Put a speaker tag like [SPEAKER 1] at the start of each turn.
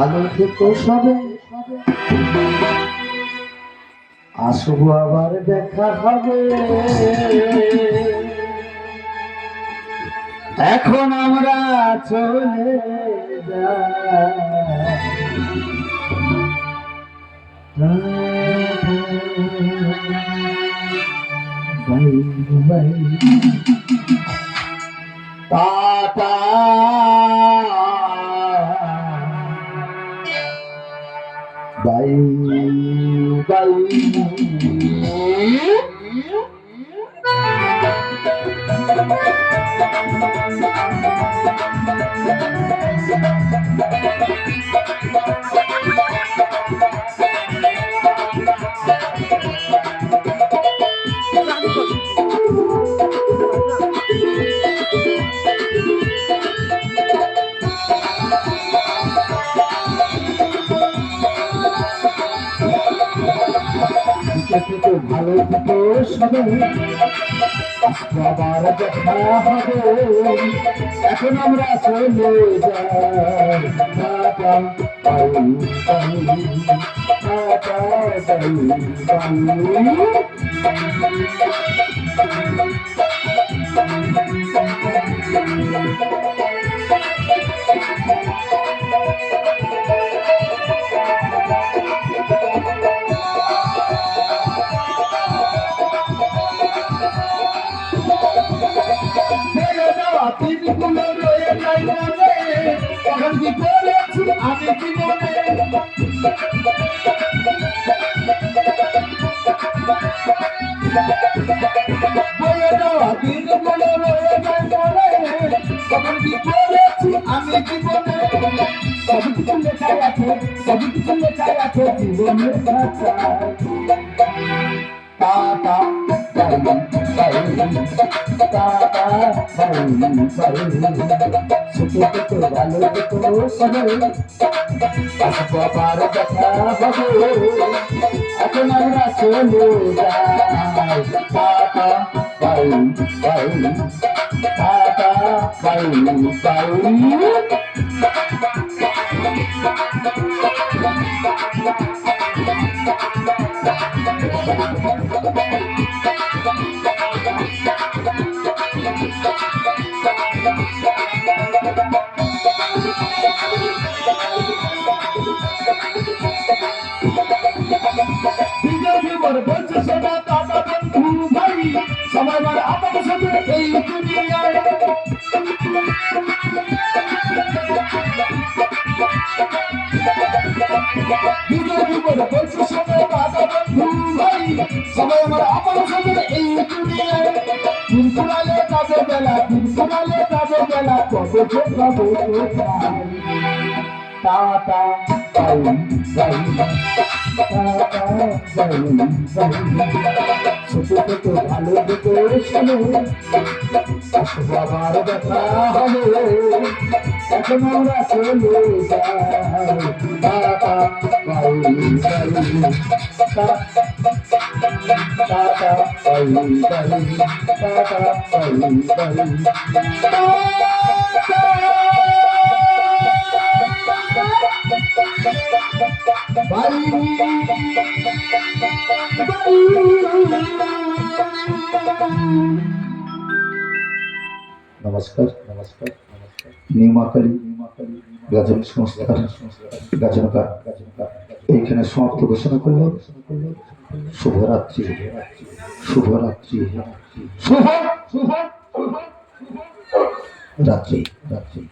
[SPEAKER 1] ভালো থেকো সবে আসব আবার দেখা হবে। এখন আমরা চলে যাই। টাটা বাই বাই থেকে ভালো থেকো সবাই বাবার দেখা হবে এখন আমরা চলে যাই tata bye bye tata bye bye আমি জীবনে মনে আমি জীবনে সব কিছু লেখাই আছে সব কিছু লেখাই আছে জীবনের খাতায় টাটা সুখে থেকে ভালো থেকো সবাই আবার দেখা হবে এখন আমরা চলে যাই tata bye bye tata bye bye সবাই আমার আমার সাথে এই দুনিয়ায় দিন ফুরালে কাজে বেলা দিন ফুরালে কাজে বেলা কবে ছোটাবো কোথায় tata bye bye tata bye bye ছোট ছোট ভালো দুটো শুনে আবার দেখা হবে এখন আমরা চলে যাই tata bye bye tata bye bye tata bye bye নমস্কার নমস্কার নিউমাকালী গাজন সংস্থা গাজনকা এইখানে সমাপ্ত ঘোষণা করল শুভরাত্রি। শুভরাত্রি। শুভ শুভ। রাত্রি রাত্রি।